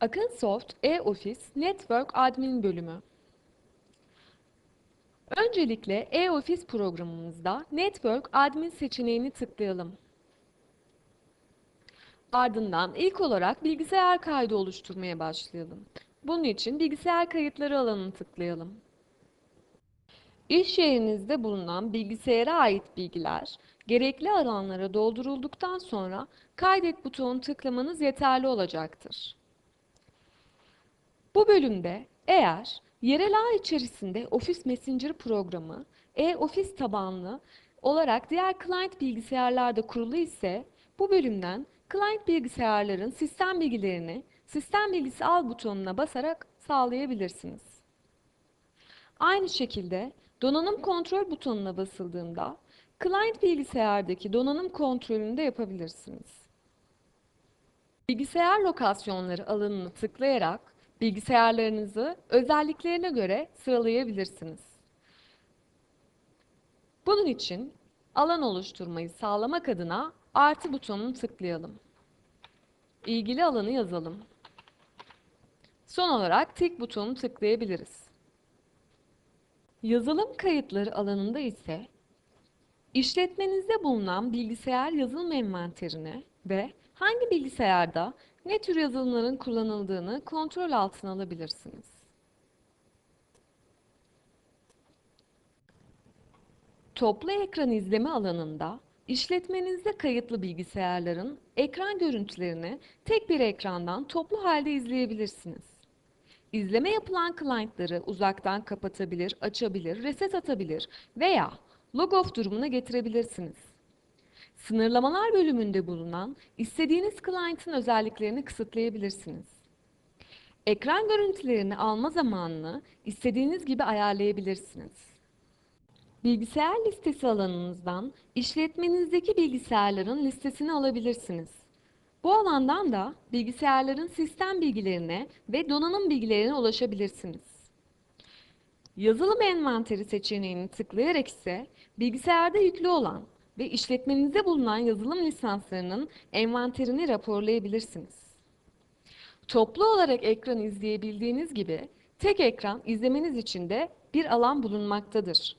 Akınsoft e-Office Network Admin bölümü. Öncelikle e-Office programımızda Network Admin seçeneğini tıklayalım. Ardından ilk olarak bilgisayar kaydı oluşturmaya başlayalım. Bunun için bilgisayar kayıtları alanını tıklayalım. İş yerinizde bulunan bilgisayara ait bilgiler gerekli alanlara doldurulduktan sonra kaydet butonunu tıklamanız yeterli olacaktır. Bu bölümde eğer yerel ağ içerisinde Office Messenger programı e-Office tabanlı olarak diğer client bilgisayarlarda kurulu ise bu bölümden client bilgisayarların sistem bilgilerini sistem bilgisi al butonuna basarak sağlayabilirsiniz. Aynı şekilde donanım kontrol butonuna basıldığında client bilgisayardaki donanım kontrolünü de yapabilirsiniz. Bilgisayar lokasyonları alanını tıklayarak bilgisayarlarınızı özelliklerine göre sıralayabilirsiniz. Bunun için alan oluşturmayı sağlamak adına artı butonunu tıklayalım. İlgili alanı yazalım. Son olarak tik butonunu tıklayabiliriz. Yazılım kayıtları alanında ise işletmenizde bulunan bilgisayar yazılım envanterini ve hangi bilgisayarda ne tür yazılımların kullanıldığını kontrol altına alabilirsiniz. Toplu ekran izleme alanında işletmenizde kayıtlı bilgisayarların ekran görüntülerini tek bir ekrandan toplu halde izleyebilirsiniz. İzleme yapılan client'ları uzaktan kapatabilir, açabilir, reset atabilir veya log off durumuna getirebilirsiniz. Sınırlamalar bölümünde bulunan istediğiniz client'ın özelliklerini kısıtlayabilirsiniz. Ekran görüntülerini alma zamanını istediğiniz gibi ayarlayabilirsiniz. Bilgisayar listesi alanınızdan işletmenizdeki bilgisayarların listesini alabilirsiniz. Bu alandan da bilgisayarların sistem bilgilerine ve donanım bilgilerine ulaşabilirsiniz. Yazılım envanteri seçeneğini tıklayarak ise bilgisayarda yüklü olan ve işletmenizde bulunan yazılım lisanslarının envanterini raporlayabilirsiniz. Toplu olarak ekran izleyebildiğiniz gibi tek ekran izlemeniz için de bir alan bulunmaktadır.